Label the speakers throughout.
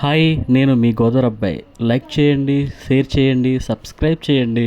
Speaker 1: Hi నేను మీ గోదర్ అబ్బాయి. Like చేయండి షేర్ చేయండి సబ్స్క్రైబ్ చేయండి.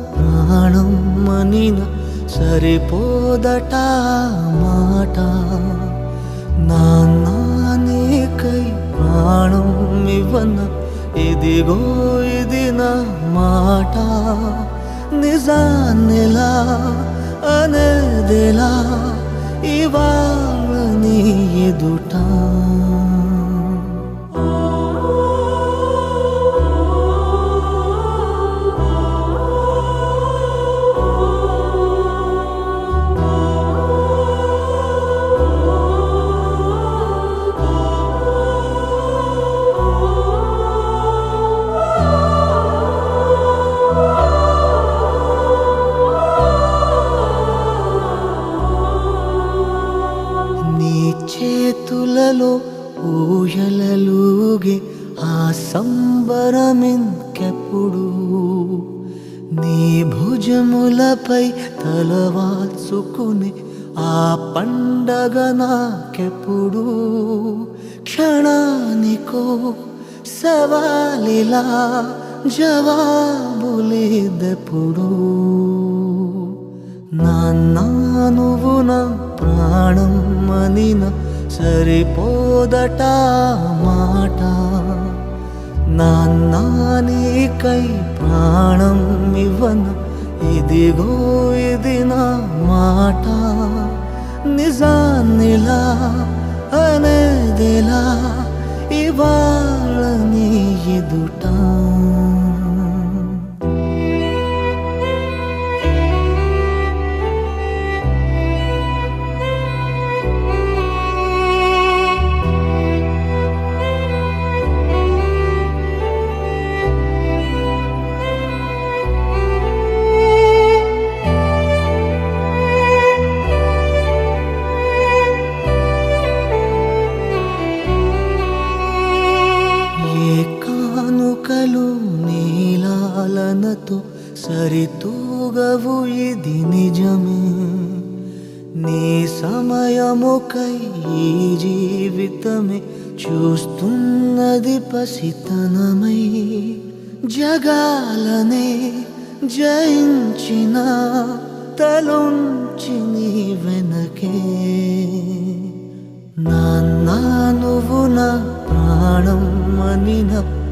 Speaker 2: ప్రాణం మనిన సరిపోదట మాట. నాన్నకై ప్రాణం ఇవ్వన ఇదిగో ఇది నా మాట. నిజాన్నిలా అనేదిలా ఇవాళ నీ ఎదుటా. సంబరమింకెప్పుడు నీ భుజములపై తలవాల్చుకుని ఆ పండగ నాకెప్పుడు క్షణానికో సవాలిలా జవాబులేదెప్పుడు. నాన్న నువ్వు నా ప్రాణం మనిన సరిపోదట మాట నాన్న నీకై ప్రాణం ఇవ్వను. ఇదిగో ఇది నా మాట. నిజాన్నిలా అనేదిలా ఇవాళ నీ ఎదుట నీలాలనతో సరితూగవు ఇది నిజమే. నీ సమయముకై ఈ జీవితమే చూస్తున్నది పసితనమై. జగాలనే జయించిన తలుంచి నీ వెనకే. నాన్న నువ్వు నా ప్రాణం మనిన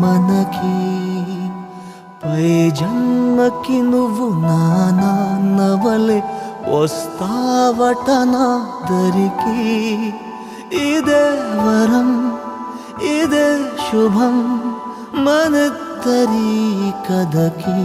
Speaker 2: మనకి పై జన్మకి నువ్వు నాన్నవలే వస్తావట నా దరికి. ఇదే వరం ఇదే శుభం మనిద్దరి కదకి